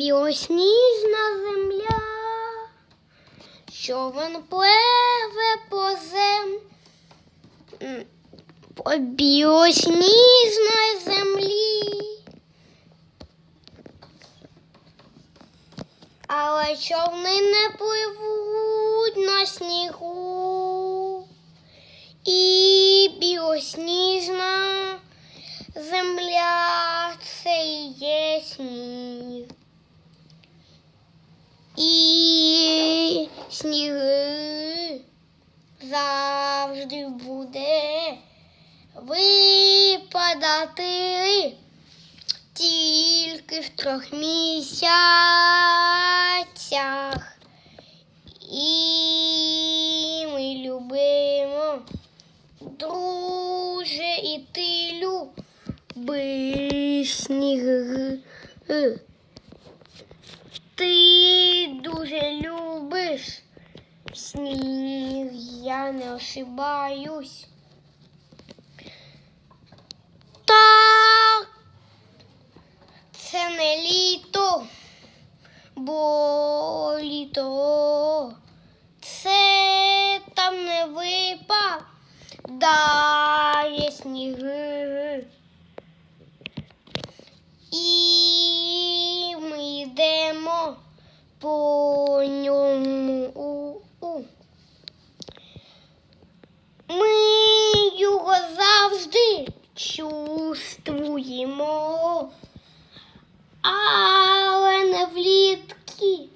білосніжна земля, човен пливе по зем, по білосніжної землі. Але човни не пливуть на снігу. І білосніжна земля це і є сніг. І сніги завжди буде випадати тільки в трьох місяцях. І ми любимо, друже, і ти люби сніги. Ти сніг, я не ошибаюсь. Так, це не літо, бо літо це там не випадає сніги. І ми йдемо по ньому. Ми його завжди чувствуємо, але не влітки.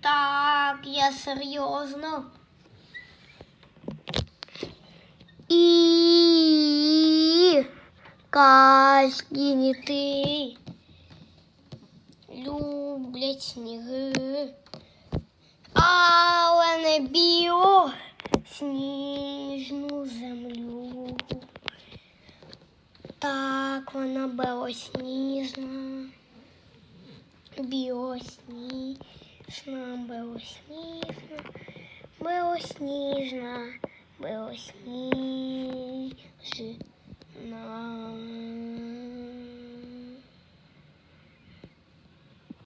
Так, я серйозно. І казки не ти люблять сніги, але не біло сніжну белосніжна, білосніжна, белосніжна, белосніжна, белосніжна.